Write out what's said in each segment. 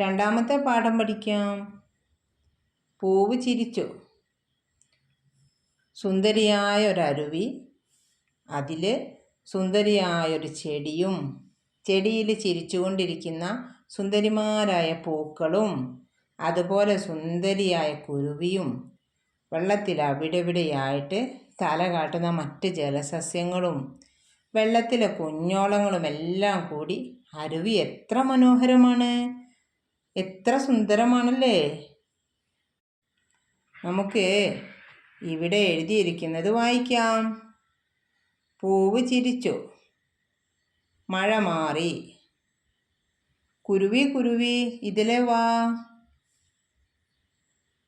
രണ്ടാമത്തെ പാഠം പഠിക്കാം. പൂവ് ചിരിച്ചു. സുന്ദരിയായ ഒരരുവി അതിൽ സുന്ദരിയായൊരു ചെടിയും. ചെടിയിൽ ചിരിച്ചുകൊണ്ടിരിക്കുന്ന സുന്ദരിമാരായ പൂക്കളും. അതുപോലെ സുന്ദരിയായ കുരുവിയും. വെള്ളത്തിൽ അവിടെവിടെയായിട്ട് തല കാട്ടുന്ന മറ്റ് ജലസസ്യങ്ങളും. വെള്ളത്തിലെ കുഞ്ഞോളങ്ങളും എല്ലാം കൂടി അരുവി എത്ര മനോഹരമാണ്. എത്ര സുന്ദരമാണല്ലേ? നമുക്ക് ഇവിടെ എഴുതിയിരിക്കുന്നത് വായിക്കാം. പൂവ് ചിരിച്ചു. മഴ മാറി. കുരുവി കുരുവി ഇതിലെ വാ.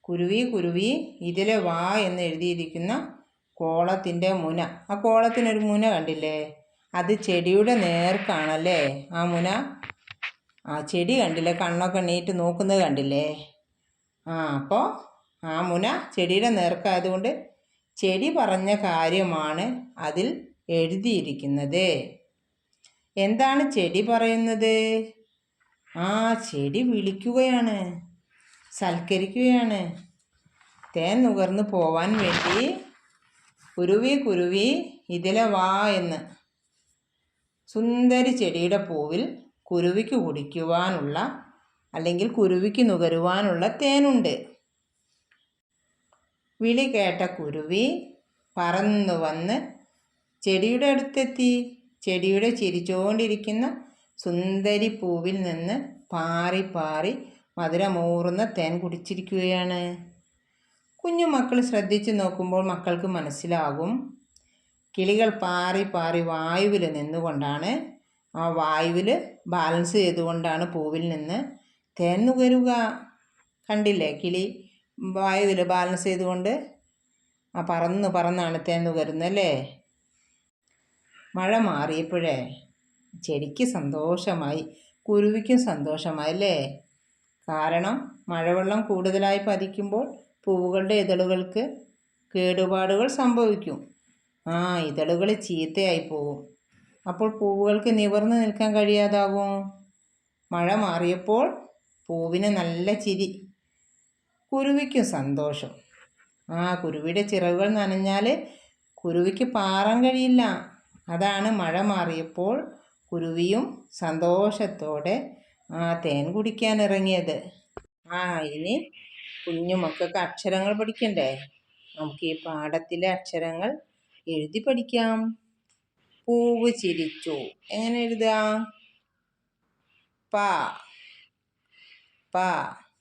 കുരുവി കുരുവി ഇതിലെ വാ എന്ന് എഴുതിയിരിക്കുന്ന കോളത്തിന്റെ മുന. ആ കോളത്തിനൊരു മുന കണ്ടില്ലേ? അത് ചെടിയുടെ നേർക്കാണല്ലേ? ആ മുന ആ ചെടി കണ്ടില്ലേ? കണ്ണൊക്കെ എണ്ണീറ്റ് നോക്കുന്നത് കണ്ടില്ലേ? ആ അപ്പോൾ ആ മുന ചെടിയുടെ നേർക്കായതുകൊണ്ട് ചെടി പറഞ്ഞ കാര്യമാണ് അതിൽ എഴുതിയിരിക്കുന്നത്. എന്താണ് ചെടി പറയുന്നത്? ആ ചെടി വിളിക്കുകയാണ് സൽക്കരിക്കുകയാണ്. തേൻ നുകർന്നു പോവാൻ വേണ്ടി കുരുവി കുരുവി ഇതിലെ വാ എന്ന്. സുന്ദരി ചെടിയുടെ പൂവിൽ കുരുവിക്ക് കുടിക്കുവാനുള്ള അല്ലെങ്കിൽ കുരുവിക്ക് നുകരുവാനുള്ള തേനുണ്ട്. വിളി കേട്ട കുരുവി പറന്നു വന്ന് ചെടിയുടെ അടുത്തെത്തി. ചെടിയുടെ ചിരിച്ചുകൊണ്ടിരിക്കുന്ന സുന്ദരി പൂവിൽ നിന്ന് പാറി പാറി മധുരമൂറുന്ന തേൻ കുടിച്ചിരിക്കുകയാണ്. കുഞ്ഞു മക്കൾ ശ്രദ്ധിച്ച് നോക്കുമ്പോൾ മക്കൾക്ക് മനസ്സിലാകും. കിളികൾ പാറി പാറി വായുവിൽ നിന്നുകൊണ്ടാണ് ആ വായുവിൽ ബാലൻസ് ചെയ്തുകൊണ്ടാണ് പൂവിൽ നിന്ന് തേൻ നുകരുക. കണ്ടില്ലേ? കിളി വായുവിൽ ബാലൻസ് ചെയ്തുകൊണ്ട് ആ പറന്ന് പറന്നാണ് തേൻ നുകരുന്നത് അല്ലേ? മഴ മാറിയപ്പോഴേ ചെടിക്ക് സന്തോഷമായി കുരുവിക്കും സന്തോഷമായി അല്ലേ? കാരണം മഴവെള്ളം കൂടുതലായി പതിക്കുമ്പോൾ പൂവുകളുടെ ഇതളുകൾക്ക് കേടുപാടുകൾ സംഭവിക്കും. ആ ഇതളുകൾ ചീത്തയായി പോകും അപ്പോൾ പൂവുകൾക്ക് നിവർന്നു നിൽക്കാൻ കഴിയാതാകും. മഴ മാറിയപ്പോൾ പൂവിന് നല്ല ചിരി. കുരുവിക്കും സന്തോഷം. ആ കുരുവിയുടെ ചിറകുകൾ നനഞ്ഞാൽ കുരുവിക്ക് പാറാൻ കഴിയില്ല. അതാണ് മഴ മാറിയപ്പോൾ കുരുവിയും സന്തോഷത്തോടെ ആ തേൻ കുടിക്കാൻ ഇറങ്ങിയത്. ആ ഇനി കുഞ്ഞു മക്കൾക്ക് അക്ഷരങ്ങൾ പഠിക്കണ്ടേ? നമുക്ക് ഈ പാഠത്തിലെ അക്ഷരങ്ങൾ എഴുതി പഠിക്കാം. പൂവ് ചിരിച്ചു. എങ്ങനെ എഴുതുക? പ. പ.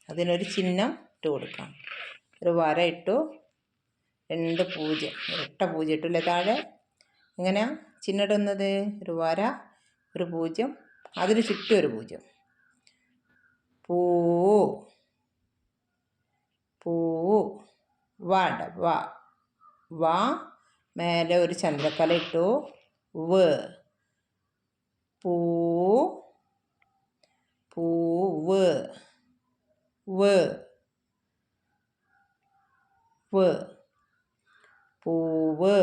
അതിനൊരു ചിഹ്നം ഇട്ട് കൊടുക്കാം. ഒരു വര ഇട്ടു. രണ്ട് പൂജ്യം. ഇരട്ട പൂജ്യം ഇട്ടില്ലേ താഴെ? എങ്ങനെയാ? ചിഹ്നം ഇടുന്നത്? ഒരു വര ഒരു പൂജ്യം. അതിന് ചുറ്റും ഒരു പൂജ്യം. പൂ. പൂ. വട. വ. വ. മേലെ ഒരു ചന്ദ്രക്കല ഇട്ടു. വ് പൂ പൂവ് വ് വ് പൂവ്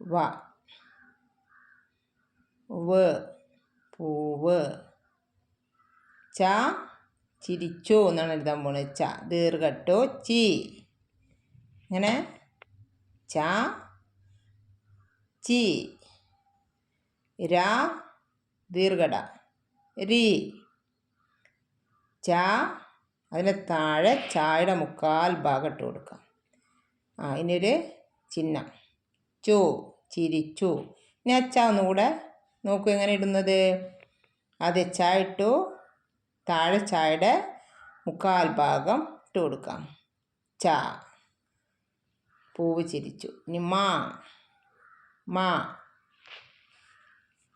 വ വ് പൂവ് ച ചിരിച്ചു എന്നാണ് എഴുതാൻ പോണത് ച ദീർഘട്ടോ ചി ഇങ്ങനെ ച ചി. രാ. ദീർഘട. രി. ച. അതിന് താഴെ ചായയുടെ മുക്കാൽ ഭാഗം ഇട്ട് കൊടുക്കാം. ആ ഇനിയൊരു ചിഹ്നം. ചു. ചിരിച്ചു. ഇനി അച്ച ഒന്നുകൂടെ നോക്കൂ എങ്ങനെ ഇടുന്നത്. അത് ച ഇട്ടു. താഴെ ചായയുടെ മുക്കാൽ ഭാഗം ഇട്ട് കൊടുക്കാം. ച. പൂവ് ചിരിച്ചു. ഇനി മാ. മാ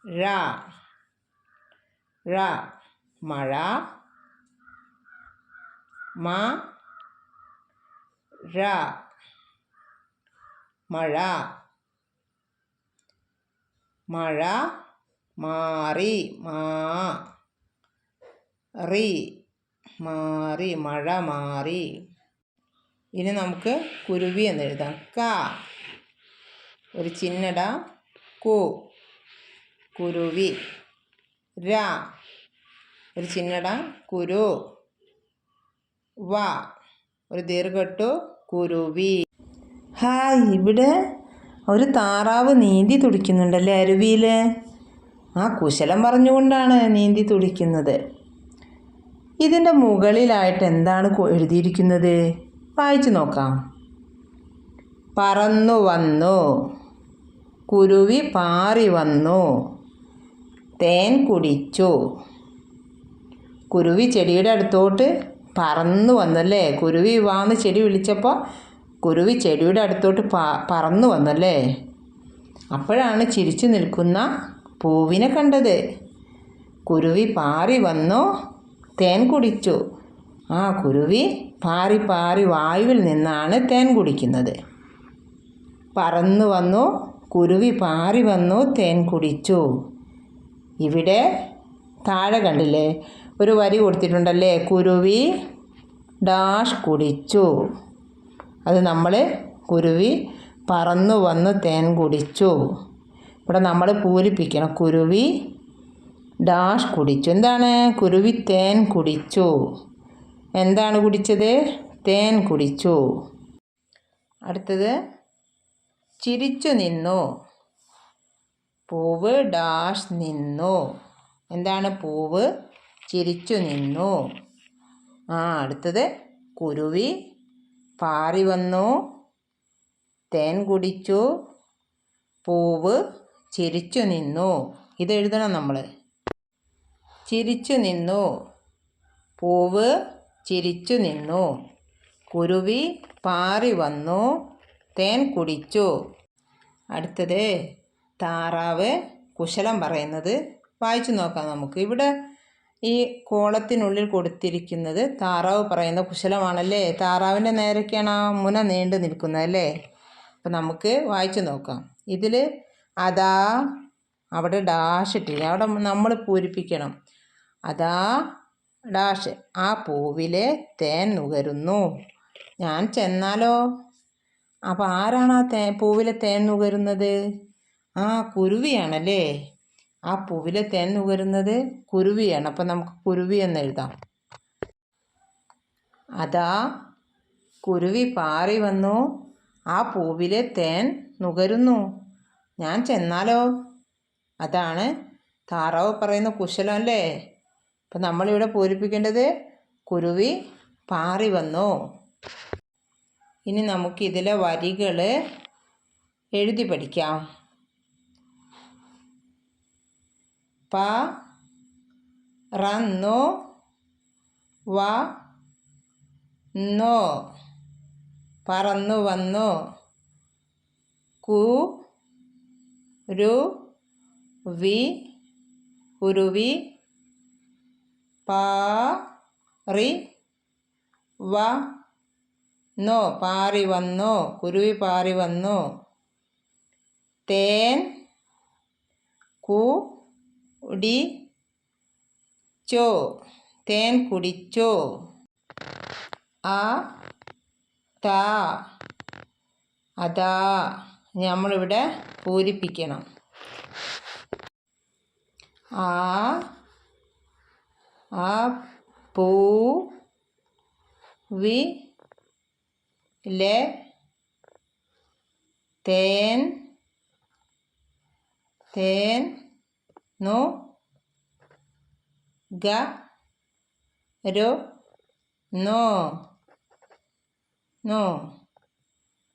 ഴ ഴ മഴ മ ഴ മഴ മഴ മാറി മാ റി മാറി മഴ മാറി. ഇനി നമുക്ക് കുരുവി എന്ന് എഴുതാം. ക. ഒരു ചിഹ്നട കു. കുരുവി. ര. ഒരു ചിന്നട. കുരു. വ. ഒരു ദീർഘട്ടു. കുരുവി. ഹായ് ഇവിടെ ഒരു താറാവ് നീന്തി തുടിക്കുന്നുണ്ടല്ലേ അരുവിയിൽ ആ കുശലം പറഞ്ഞുകൊണ്ടാണ് നീന്തി തുടിക്കുന്നത്. ഇതിന്റെ മുകളിലായിട്ട് എന്താണ് എഴുതിയിരിക്കുന്നത്? വായിച്ചു നോക്കാം. പറന്നു വന്നു. കുരുവി പാറി വന്നു. തേൻ കുടിച്ചു. കുരുവി ചെടിയുടെ അടുത്തോട്ട് പറന്നു വന്നല്ലേ? കുരുവി വാന്ന് ചെടി വിളിച്ചപ്പോൾ കുരുവി ചെടിയുടെ അടുത്തോട്ട് പറന്നു വന്നല്ലേ? അപ്പോഴാണ് ചിരിച്ചു നിൽക്കുന്ന പൂവിനെ കണ്ടത്. കുരുവി പാറി വന്നു തേൻ കുടിച്ചു. ആ കുരുവി പാറി പാറി വായുവിൽ നിന്നാണ് തേൻ കുടിക്കുന്നത്. പറന്നു വന്നു കുരുവി പാറി വന്നു തേൻ കുടിച്ചു. ഇവിടെ താഴെ കണ്ടില്ലേ? ഒരു വരി കൊടുത്തിട്ടുണ്ടല്ലേ? കുരുവി ഡാഷ് കുടിച്ചു. അത് നമ്മൾ കുരുവി പറന്നു വന്ന് തേൻ കുടിച്ചു. ഇവിടെ നമ്മൾ പൂരിപ്പിക്കണം. കുരുവി ഡാഷ് കുടിച്ചു. എന്താണ്? കുരുവി തേൻ കുടിച്ചു. എന്താണ് കുടിച്ചത്? തേൻ കുടിച്ചു. അടുത്തത് ചിരിച്ചു നിന്നു. പൂവ് ഡാഷ് നിന്നു. എന്താണ് പൂവ്? ചിരിച്ചു നിന്നു. ആ അടുത്തത്. കുരുവി പാറി വന്നു. തേൻ കുടിച്ചു. പൂവ് ചിരിച്ചു നിന്നു. ഇത് എഴുതണം നമ്മൾ ചിരിച്ചു നിന്നു. പൂവ് ചിരിച്ചു നിന്നു. കുരുവി പാറി വന്നു. തേൻ കുടിച്ചു. അടുത്തത് താറാവ് കുശലം പറയുന്നത് വായിച്ചു നോക്കാം നമുക്ക്. ഇവിടെ ഈ കോളത്തിനുള്ളിൽ കൊടുത്തിരിക്കുന്നത് താറാവ് പറയുന്ന കുശലമാണല്ലേ? താറാവിന്റെ നേരൊക്കെയാണ് ആ മുന നീണ്ടു നിൽക്കുന്നത് അല്ലേ? അപ്പം നമുക്ക് വായിച്ചു നോക്കാം. ഇതിൽ അതാ അവിടെ ഡാഷ് ഇട്ടില്ല അവിടെ നമ്മൾ പൂരിപ്പിക്കണം. അതാ ഡാഷ്. ആ പൂവിലെ തേൻ നുകരുന്നു. ഞാൻ ചെന്നാലോ? അപ്പോൾ ആരാണ് ആ തേ പൂവിലെ തേൻ നുകരുന്നത്? ആ കുരുവിയാണല്ലേ. ആ പൂവിലെ തേൻ നുകരുന്നത് കുരുവിയാണ്. അപ്പം നമുക്ക് കുരുവി എന്ന് എഴുതാം. അതാ കുരുവി പാറി വന്നു. ആ പൂവിലെ തേൻ നുകരുന്നു. ഞാൻ ചെന്നാലോ? അതാണ് താറാവ് പറയുന്ന കുശലം അല്ലേ? അപ്പം നമ്മളിവിടെ പൂരിപ്പിക്കേണ്ടത് കുരുവി പാറി വന്നു. ഇനി നമുക്കിതിലെ വരികൾ എഴുതി പഠിക്കാം. പ റന്നു വ നോ. പറന്നു വന്നു. കു രു വി കുരുവി പാറി വ നോ പാറി വന്നു കുരുവി പാറി വന്നു. തേൻ കു കുടി ചോ തേൻ കുടിച്ചോ. ആ താ അതാ നമ്മളിവിടെ പൂരിപ്പിക്കണം. ആ ആ പൂ വി ലെ തേൻ തേൻ നു ഗ രു നോ നോ.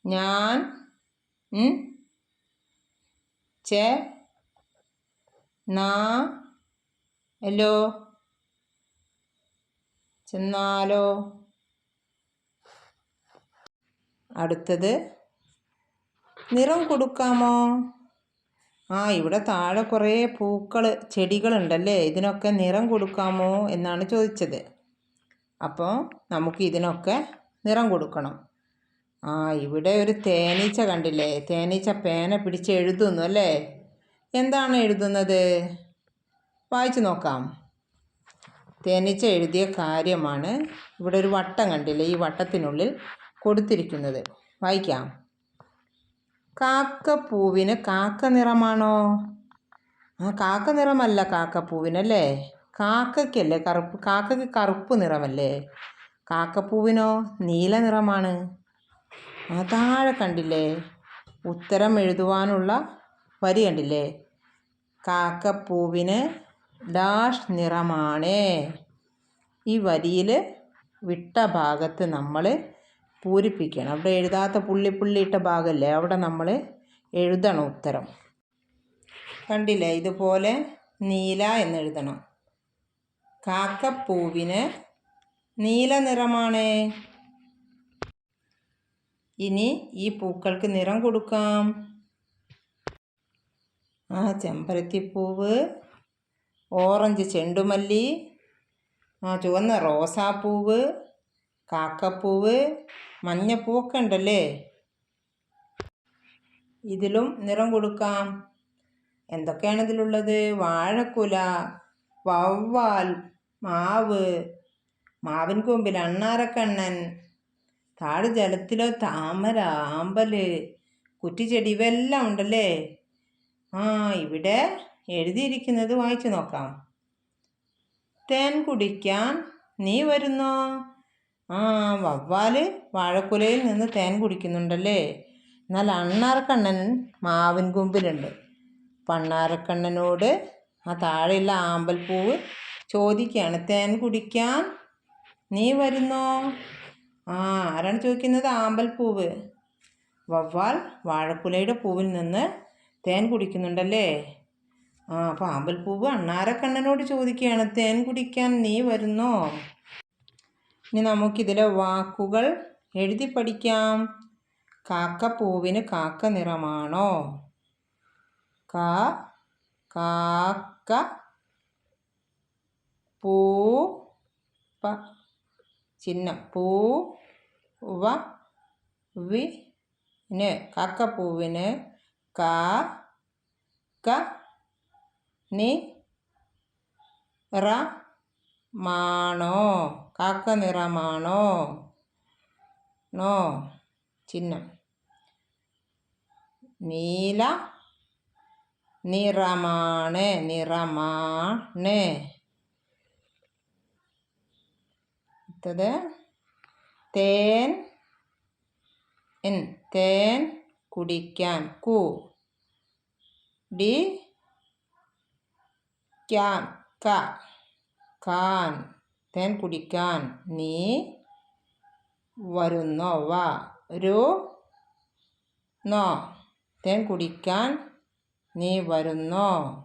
ഞാൻ ച നാ ലോ. ചെന്നാലോ. അടുത്തത്. നിറം കൊടുക്കാമോ? ആ ഇവിടെ താഴെ കുറേ പൂക്കൾ ചെടികളുണ്ടല്ലേ? ഇതിനൊക്കെ നിറം കൊടുക്കാമോ എന്നാണ് ചോദിച്ചത്. അപ്പോൾ നമുക്ക് ഇതിനൊക്കെ നിറം കൊടുക്കണം. ആ ഇവിടെ ഒരു തേനീച്ച കണ്ടില്ലേ? തേനീച്ച പേന പിടിച്ച് എഴുതുന്നു അല്ലേ? എന്താണ് എഴുതുന്നത്? വായിച്ചു നോക്കാം. തേനീച്ച എഴുതിയ കാര്യമാണ്. ഇവിടെ ഒരു വട്ടം കണ്ടില്ലേ? ഈ വട്ടത്തിനുള്ളിൽ കൊടുത്തിരിക്കുന്നത്. വായിക്കാം. കാക്കപ്പൂവിന് കാക്ക നിറമാണോ? ആ കാക്ക നിറമല്ല കാക്കപ്പൂവിനല്ലേ? കാക്കയ്ക്കല്ലേ കറുപ്പ് കാക്കയ്ക്ക് കറുപ്പ് നിറമല്ലേ? കാക്കപ്പൂവിനോ നീല നിറമാണ്. ആ താഴെ കണ്ടില്ലേ? ഉത്തരം എഴുതുവാനുള്ള വരി കണ്ടില്ലേ? കാക്കപ്പൂവിന് ഡാഷ് നിറമാണ്. ഈ വരിയിൽ വിട്ട ഭാഗത്ത് നമ്മൾ പൂരിപ്പിക്കണം. അവിടെ എഴുതാത്ത പുള്ളി പുള്ളി ഇട്ട ഭാഗമല്ലേ അവിടെ നമ്മൾ എഴുതണം ഉത്തരം. കണ്ടില്ലേ? ഇതുപോലെ നീല എന്നെഴുതണം. കാക്കപ്പൂവിന് നീല നിറമാണ്. ഇനി ഈ പൂക്കൾക്ക് നിറം കൊടുക്കാം. ആ ചെമ്പരത്തിപ്പൂവ് ഓറഞ്ച് ചെണ്ടുമല്ലി ആ ചുവന്ന റോസാപ്പൂവ് കാക്കപ്പൂവ് മഞ്ഞപ്പൂവൊക്കെ ഉണ്ടല്ലേ ഇതിലും നിറം കൊടുക്കാം. എന്തൊക്കെയാണ് ഇതിലുള്ളത് വാഴക്കുല വവ്വാൽ മാവ് മാവിൻ കൊമ്പിൽ അണ്ണാരക്കണ്ണൻ താഴ് ജലത്തിലോ താമര ആമ്പൽ കുറ്റിച്ചെടി ഇവെല്ലാം ഉണ്ടല്ലേ ആ ഇവിടെ എഴുതിയിരിക്കുന്നത് വായിച്ചു നോക്കാം. തേൻ കുടിക്കാൻ നീ വരുന്നോ? ആ വവ്വാൽ വാഴക്കുലയിൽ നിന്ന് തേൻ കുടിക്കുന്നുണ്ടല്ലേ? എന്നാൽ അണ്ണാർക്കണ്ണൻ മാവിൻ കൊമ്പിലുണ്ട്. പണ്ണാരക്കണ്ണനോട് ആ താഴെയുള്ള ആമ്പൽപ്പൂവ് ചോദിക്കുകയാണ് തേൻ കുടിക്കാൻ നീ വരുന്നോ? ആ ആരാണ് ചോദിക്കുന്നത് ആമ്പൽപ്പൂവ്? വവ്വാൽ വാഴക്കുലയുടെ പൂവിൽ നിന്ന് തേൻ കുടിക്കുന്നുണ്ടല്ലേ? ആ അപ്പോൾ ആമ്പൽപ്പൂവ് അണ്ണാരക്കണ്ണനോട് ചോദിക്കുകയാണ് തേൻ കുടിക്കാൻ നീ വരുന്നോ? ഇനി നമുക്കിതിലെ വാക്കുകൾ എഴുതി പഠിക്കാം. കാക്കപ്പൂവിന് കാക്ക നിറമാണോ? കാ കാക്ക പൂ പ ചിഹ്നം. പൂ വ വി ന്. കാക്കപ്പൂവിന് കാ ക നി റ മാണോ കാക്ക നിറമാണോ നോ ചിഹ്നം നീല നിറമാണ് നിറമാണ് അടുത്തത് തേൻ എൻ തേൻ കുടിക്കാൻ കു ഡി ക്യാൻ ക കാൻ തേൻ കുടിക്കാൻ നീ വരുന്നോ? വാ. രു നോ. തേൻ കുടിക്കാൻ നീ വരുന്നോ?